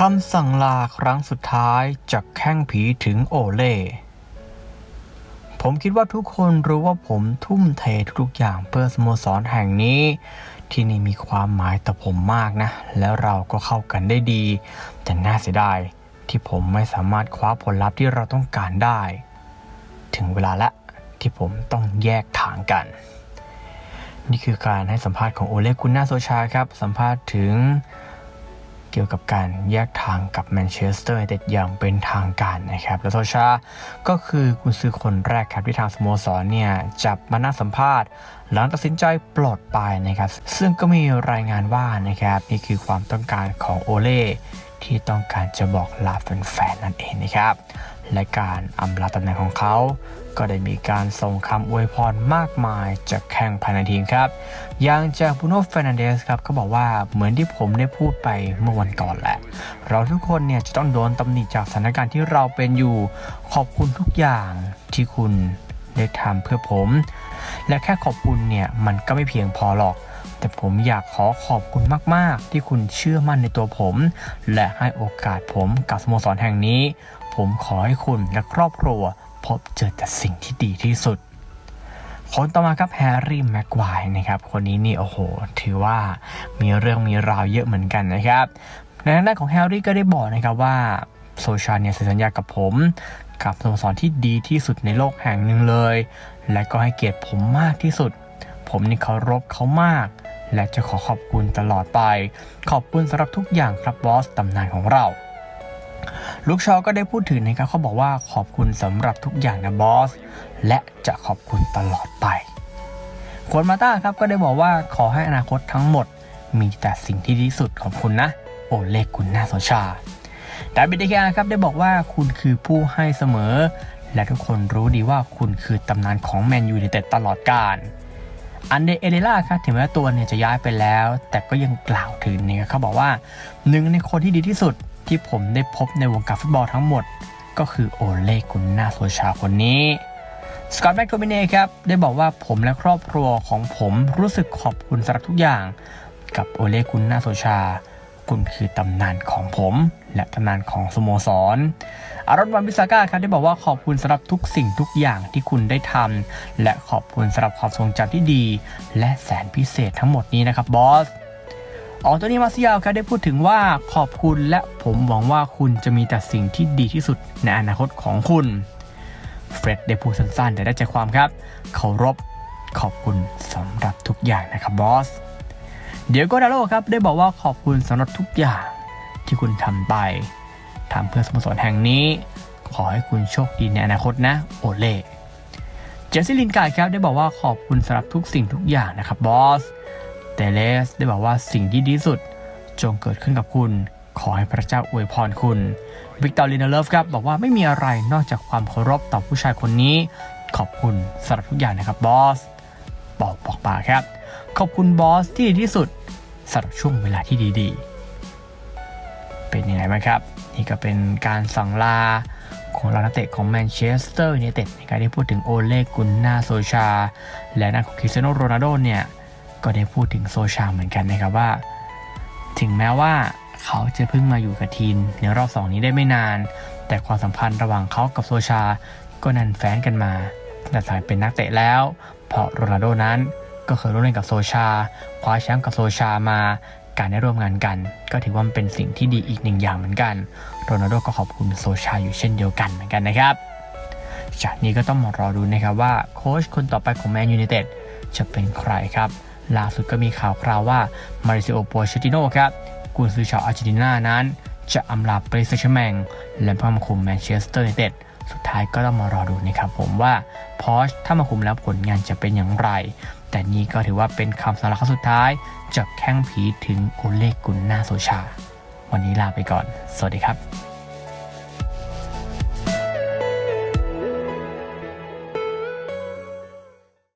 คำสั่งลาครั้งสุดท้ายจากแข้งผีถึงโอเล่ ผมคิดว่าทุกคนรู้ว่าผมทุ่มเททุกอย่างเพื่อสโมสรแห่งนี้ ที่นี่มีความหมายต่อผมมากนะ แล้วเราก็เข้ากันได้ดี แต่น่าเสียดายที่ผมไม่สามารถคว้าผลลัพธ์ที่เราต้องการได้ ถึงเวลาละที่ผมต้องแยกทางกัน นี่คือการให้สัมภาษณ์ของโอเล่กุนนาโซชาครับ สัมภาษณ์ถึง เกี่ยวกับการแยกทางกับแมนเชสเตอร์ยูไนเต็ดอย่างเป็นทางการนะครับ แล้วโทชาก็คือกุนซือคนแรกครับที่ทางสโมสรเนี่ยจับมานั่งสัมภาษณ์ หลังตัดสินใจปลดไปนะครับ ซึ่งก็มีรายงานว่านะครับนี่คือความต้องการของโอเล่ที่ต้องการจะบอกลาแฟนๆนั่นเองนะครับ และการอำลาตำแหน่งของเขา ก็ได้มีการส่งคำอวยพรมากมายจากแข่งภายในทีมครับ อย่างจากบูโน่เฟรนันเดสครับก็บอกว่าเหมือนที่ผมได้พูดไปเมื่อวันก่อนแหละ เราทุกคนเนี่ยจะต้องโดนตำหนิจากสถานการณ์ที่เราเป็นอยู่ ขอบคุณทุกอย่างที่คุณได้ทำเพื่อผม และแค่ขอบคุณเนี่ยมันก็ไม่เพียงพอหรอกแต่ผมอยากขอขอบคุณมาก ๆ ที่คุณเชื่อมั่นในตัวผม และให้โอกาสผมกับสโมสรแห่งนี้ ผมขอให้คุณและครอบครัว พบเจอแต่สิ่งที่ดีที่สุด คนต่อมาครับแฮร์รี่แม็กไวร์นะครับ คนนี้นี่โอ้โห ถือว่ามีเรื่องมีราวเยอะเหมือนกันนะครับในทางด้านของแฮร์รี่ก็ได้บอกนะครับว่าโซชาเนี่ยสัญญากับผม กับสโมสรที่ดีที่สุดในโลกแห่งหนึ่งเลย และก็ให้เกียรติผมมากที่สุด ผมนี่เคารพเขามาก และจะขอขอบคุณตลอดไป ขอบคุณสำหรับทุกอย่างครับบอสตำนานของเรา ลูกชอก็ได้พูดถึงนะครับเขาบอกว่าขอบคุณสำหรับทุกอย่างนะบอส และจะขอบคุณตลอดไปควนมาต้าครับก็ได้บอกว่าขอให้อนาคตทั้งหมด มีแต่สิ่งที่ดีที่สุดของคุณนะ โอเล็กคุณน่าสนชาดาบิดเดกาครับได้บอกว่าคุณคือผู้ให้เสมอ และทุกคนรู้ดีว่าคุณคือตำนานของแมนยูไนเต็ดตลอดกาลอันเดเอเลล่าครับถึงแม้ตัวเนี่ยจะย้ายไปแล้ว แต่ก็ยังกล่าวถึงเนะครับเขาบอกว่าหนึ่งในคนที่ดีที่สุด ที่ผมได้พบในวงการฟุตบอลทั้งหมด ก็คือโอเล่กุนนาโซชาคนนี้สกอตแมคโทมิเน่ครับได้บอกว่าผมและครอบครัวของผมรู้สึกขอบคุณสำหรับทุกอย่าง กับโอเล่กุนนาโซชาคุณคือตำนานของผม และตำนานของสโมสร อารอนวันบิสาก้าครับได้บอกว่าขอบคุณสำหรับทุกสิ่งทุกอย่างที่คุณได้ทำและขอบคุณสำหรับความทรงจำที่ดี และแสนพิเศษทั้งหมดนี้นะครับบอส อ๋องโตนี่มาซิยาลครับได้พูดถึงว่าขอบคุณและผมหวังว่าคุณจะมีแต่สิ่งที่ดีที่สุดในอนาคตของคุณเฟร็ดได้พูดสั้นๆ แต่ได้ใจความครับเคารพขอบคุณสำหรับทุกอย่างนะครับบอสเดี๋ยวก็ดาโลครับได้บอกว่าขอบคุณสำหรับทุกอย่างที่คุณทำไปทำเพื่อสโมสรแห่งนี้ ขอให้คุณโชคดีในอนาคตนะ โอเล่เจสซี่ลินการ์ดครับได้บอกว่าขอบคุณสำหรับทุกสิ่งทุกอย่างนะครับบอส แต่เลสได้บอกว่าสิ่งที่ดีที่สุดจงเกิดขึ้นกับคุณ ขอให้พระเจ้าอวยพรคุณ วิกตอรีนาเลฟครับบอกว่าไม่มีอะไรนอกจากความเคารพต่อผู้ชายคนนี้ ขอบคุณสำหรับทุกอย่างนะครับบอสบอกบอกปาครับ ขอบคุณบอสที่ดีที่สุดสำหรับช่วงเวลาที่ดีๆ เป็นยังไงบ้างครับ นี่ก็เป็นการสั่งลาของเรานักเตะของแมนเชสเตอร์ยูไนเต็ดในการที่พูดถึงโอเล่กุนนาโซชา และนักของคริสเตียโนโรนัลโดเนี่ย ก็ได้พูดถึงโซชาเหมือนกันนะครับว่า ถึงแม้ว่าเขาจะเพิ่งมาอยู่กับทีมในรอบสองนี้ได้ไม่นาน แต่ความสัมพันธ์ระหว่างเขากับโซชา ก็นันแฟนกันมาแต่สมัยเป็นนักเตะแล้ว เพราะโรนัลโดนั้นก็เคยร่วมเล่นกับโซชา คว้าแชมป์กับโซชามาการได้ร่วมงานกัน ก็ถือว่ามันเป็นสิ่งที่ดีอีกหนึ่งอย่างเหมือนกัน โรนัลโดก็ขอบคุณโซชาอยู่เช่นเดียวกันเหมือนกันนะครับ จากนี้ก็ต้องมารอดูนะครับว่าโค้ชคนต่อไปของแมนยูไนเต็ดจะเป็นใครครับ ล่าสุดก็มีข่าวคราวว่ามาริซิโอโปเชติโนครับกุนซือชาวอาร์เจนตินานั้น จะอำลาปริสเชแมงและพมาคุมแมนเชสเตอร์ยูไนเต็ดสุดท้ายก็ต้องมารอดูนะครับผมว่าพอชถ้ามาคุมแล้วผลงานจะเป็นอย่างไร แต่นี่ก็ถือว่าเป็นคำสารครั้งสุดท้ายจากแข้งผีถึงโอเลกุนนาโซชา วันนี้ลาไปก่อน สวัสดีครับ